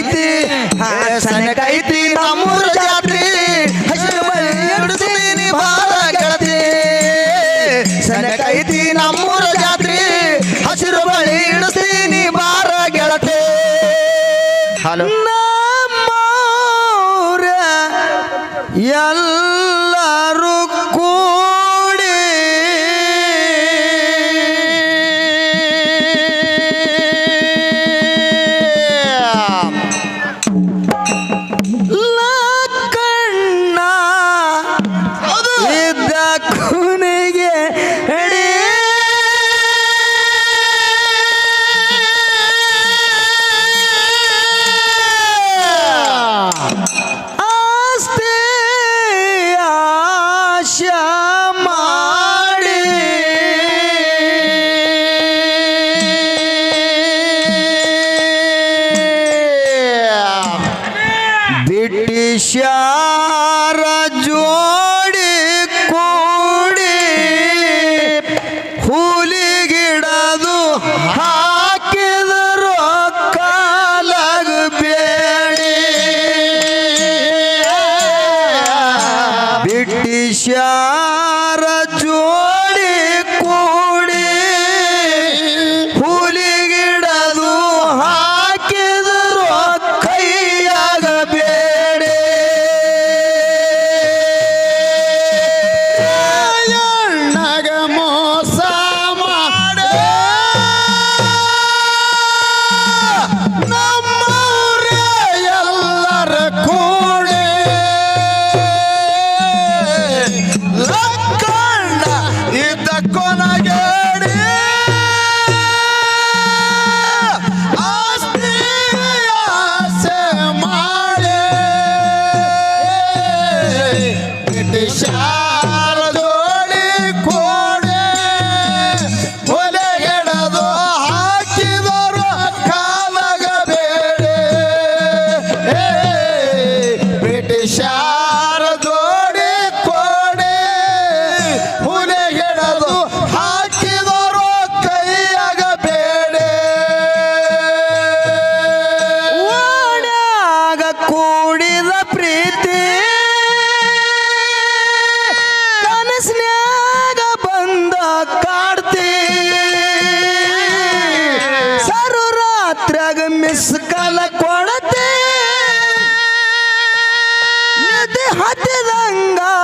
ಐತಿ ಸಣ್ಣಕೈತಿ ನಮ್ಮೂರ ಜಾತ್ರಿ. ಹಸಿರು ಬಳಿ ಹಿಡಿದೀನಿ ಬಾರ ಗೆಳತಿ. ಸಣ್ಣಕೈತಿ ನಮ್ಮೂರ ಜಾತ್ರಿ. ಹಸಿರು ಬಳಿ ಹಿಡಿಸ್ತೀನಿ ಬಾರ ಗೆಳತಿ. ಹಲೋ. ನಮ್ಮೂರ ಎಲ್ಲ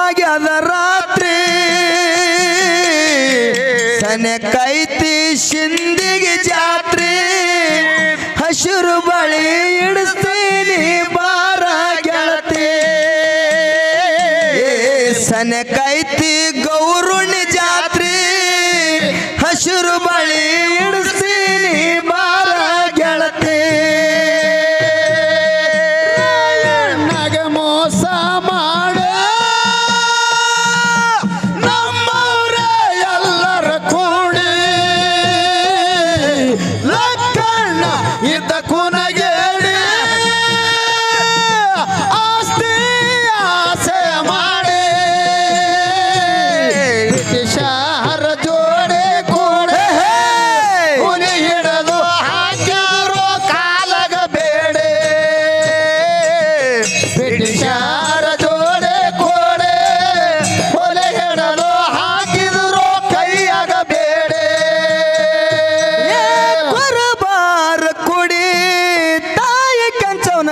ಆಗ್ಯದ ರಾತ್ರಿ. ಸನೆ ಕೈತಿ ಶಿಂದಿಗೆ ಜಾತ್ರಿ. ಹಸಿರು ಬಳಿ ಇಡಿಸ್ತೀನಿ ಬಾರ ಗೆಳತಿ. ಸನೆ ಕೈತಿ ಗೌರುಣಿ ಜಾತ್ರೆ.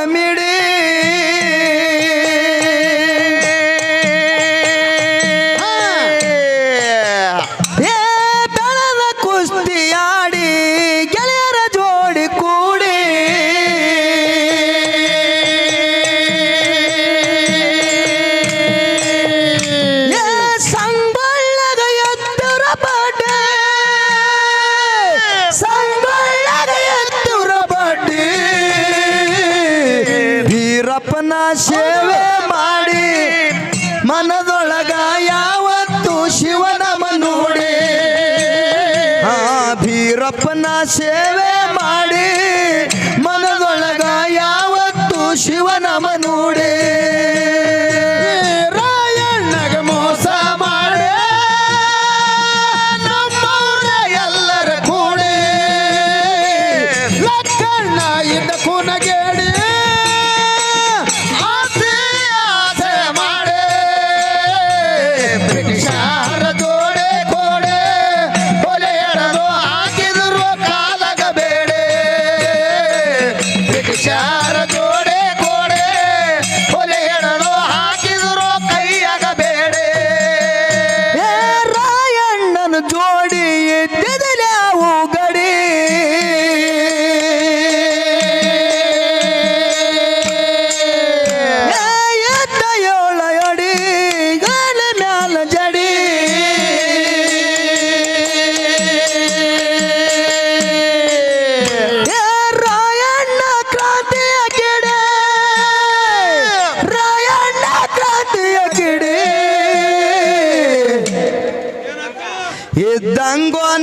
मिड़ ಅಯ್ಯಪ್ಪನ ಸೇವೆ ಮಾಡಿ, ಮನದೊಳಗ ಯಾವತ್ತು ಶಿವನ ನೋಡಿ ಆ ಭೀರಪ್ಪನ ಸೇವೆ ಮಾಡಿ, ಮನದೊಳಗ ಯಾವತ್ತು ಶಿವನ ನೋಡಿ ಎಲ್ಲರ ಕೂಡಿ. ಲಕ್ಕಣ್ಣ ಇದ್ದ ಕೂನಗೇಡಿ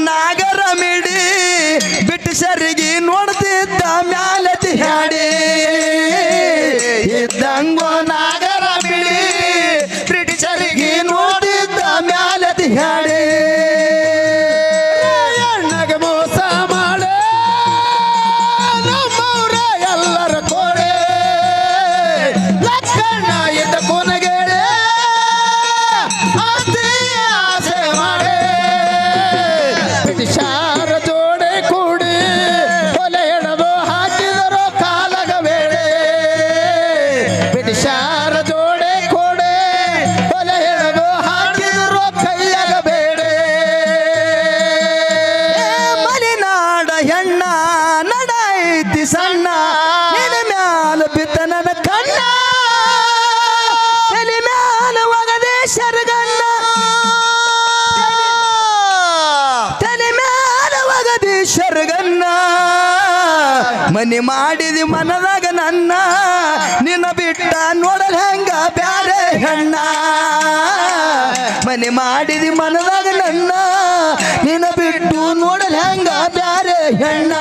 ನಾಗರ ಮಿಡಿ ಬಿಟ್ಟು ಸರಿಗೆ ನೋಡ್ತಿದ್ದ ಮ್ಯಾಲತಿ ಹಾಡಿ ಇದ್ದಂಗೋ ಮನೆ ಮಾಡಿದಿ ಮನದಾಗ ನನ್ನ ನಿನ್ನ ಬಿಟ್ಟ ನೋಡಲ್ ಹೆಂಗ ಬ್ಯಾರೆ ಹೆಣ್ಣ? ಮನೆ ಮಾಡಿದಿ ಮನದಾಗ ನನ್ನ ನಿನ್ನ ಬಿಟ್ಟು ನೋಡಲ್ ಹೆಂಗ ಬ್ಯಾರೆ ಹೆಣ್ಣ?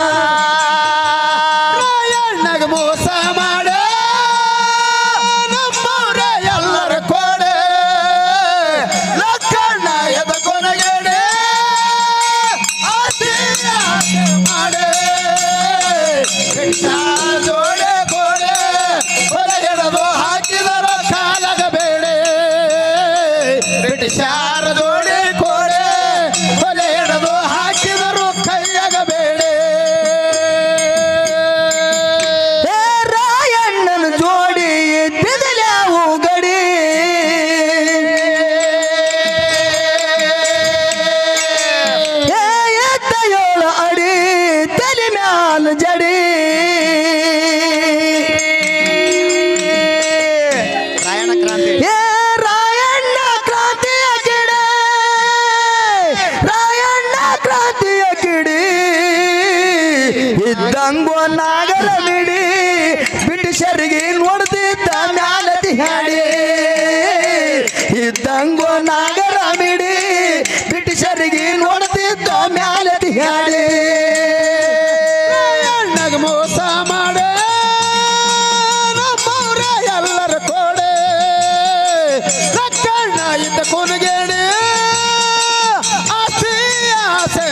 ಹೊಡೆದಿದ್ದ ಮ್ಯಾಲತಿ ಹಾಡಿ ಇದ್ದಂಗೋ ನಾಗರ ಮಿಡಿ, ಬ್ರಿಟಿಷರಿಗೆ ನೋಡ್ತಿದ್ದ ಮ್ಯಾಲತಿ ಹಾಡಿ ಮೋಸ ಮಾಡೆ, ನಮ್ಮವ್ರ ಎಲ್ಲರ ಕೋಡೆ. ರಕ್ಕಣ್ಣ ಇದ್ದ ಕೊನಗೇಡಿ, ಆಸೆ ಆಸೆ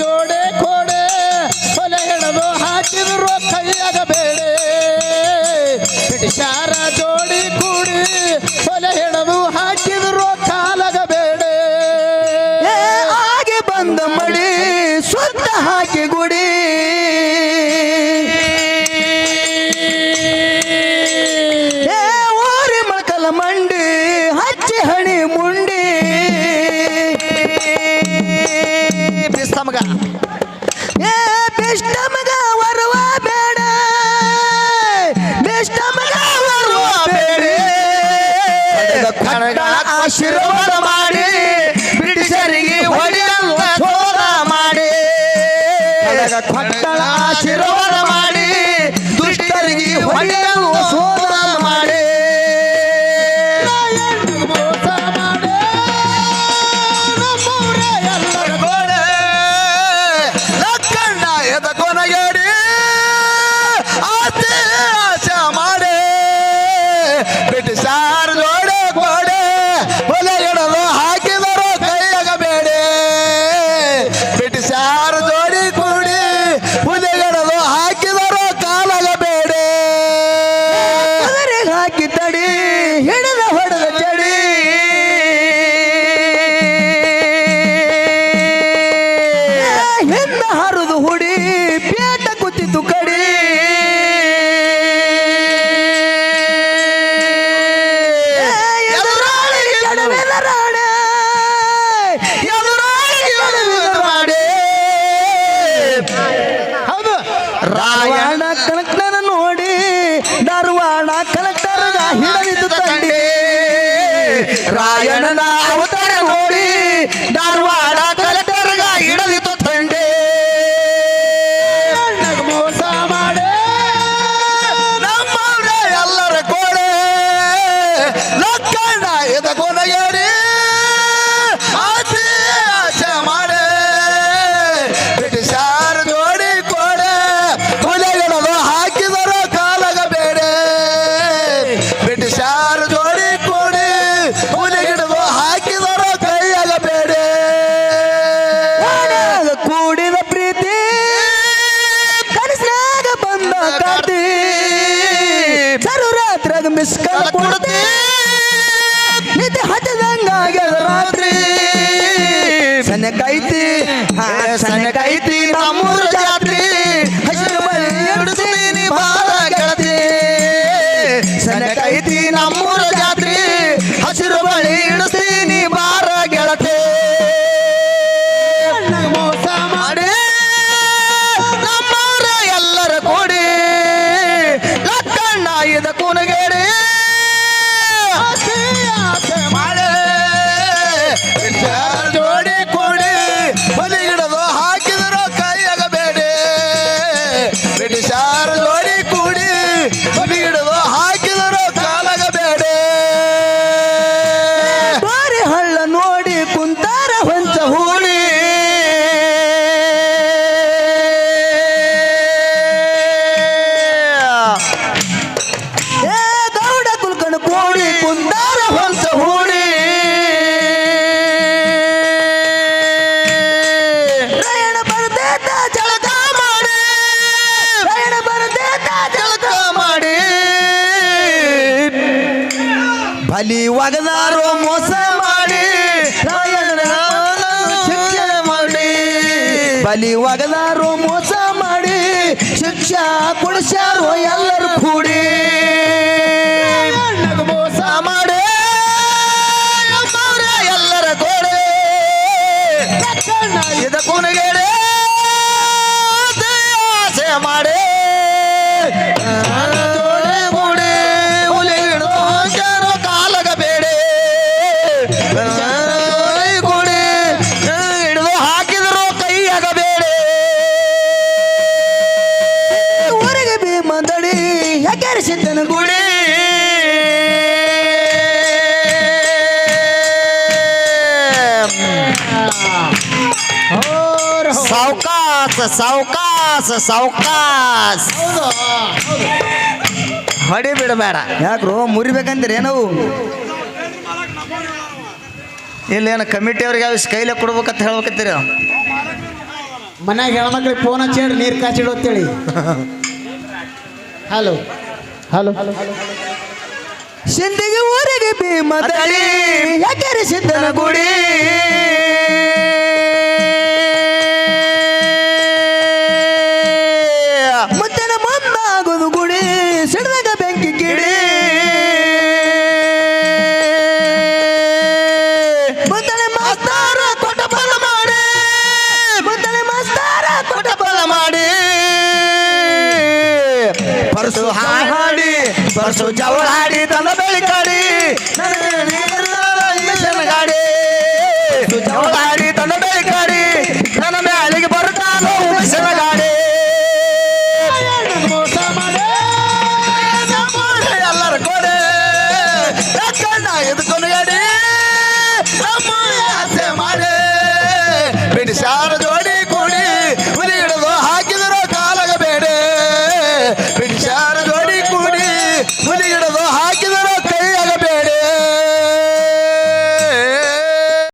ಜೋಡೆ ಕೋಡೆ, ಕೊಲೆ ಹಿಡಿದು ಹಾಕಿದ್ರು ಬೆಷ್ಟಮಗ ವರುವ ಬೇಡ. ಬೆಷ್ಟಮಗ ವರುವ ಬೇಡ. ಆಶೀರ್ವಾದ ಮಾಡಿ ಬ್ರಿಟಿಷರಿಗೆ ಹೊಡೆಯಲು ಮಾಡಿ. ಆಶೀರ್ವಾದ ಅವತಾರ ನೋಡಿ ದಾರು ಐತಿ. ಸಣ್ಣಕೈತಿ ನಮ್ಮ ಅಲ್ಲಿ ಒಗದಾರು ಮೋಸ ಮಾಡಿ ಮಾಡಿ. ಬಲಿ ಒಗದಾರು ಮೋಸ ಮಾಡಿ, ಶಿಕ್ಷಾ ಕೊಡಿಸ್ಯಾರು ಎಲ್ಲರೂ ಕೂಡಿ. ಮೋಸ ಮಾಡಿ ಎಲ್ಲರ ಕೋಡೆ. ಇದಕ್ಕೂ ನಗೇಡೆ ಆಸೆ ಮಾಡಿ. ಸಾವ್ಕಾಸ ಸಾವುಕಾಸ್. ಹೊಡಿ ಬಿಡಬೇಡ ಯಾಕ್ರು ಮುರಿಬೇಕಂದ್ರೆ ಏನವು ಇಲ್ಲೇನು ಕಮಿಟಿ ಅವ್ರಿಗೆ ಯಾವ ಕೈಲೇ ಕೊಡ್ಬೇಕಂತ ಹೇಳ್ಬೇಕತ್ತೀರಿ ಮನ್ಯಾಗ ಹೆಣ್ಮಕ್ಳಿಗೆ ಫೋನ್ ಹಚ್ಚಿ ಹೇಳಿ ನೀರು ಕಾಚಿಡು ಅಂತೇಳಿ. ಹಲೋ. ಹಲೋ. ಸಿಂಧಿಗೆ ಊರಿಗೆ ಭೀಮದಳಿ ಯಾಕೆ ಸಿಂಧನ ಗುಡಿ.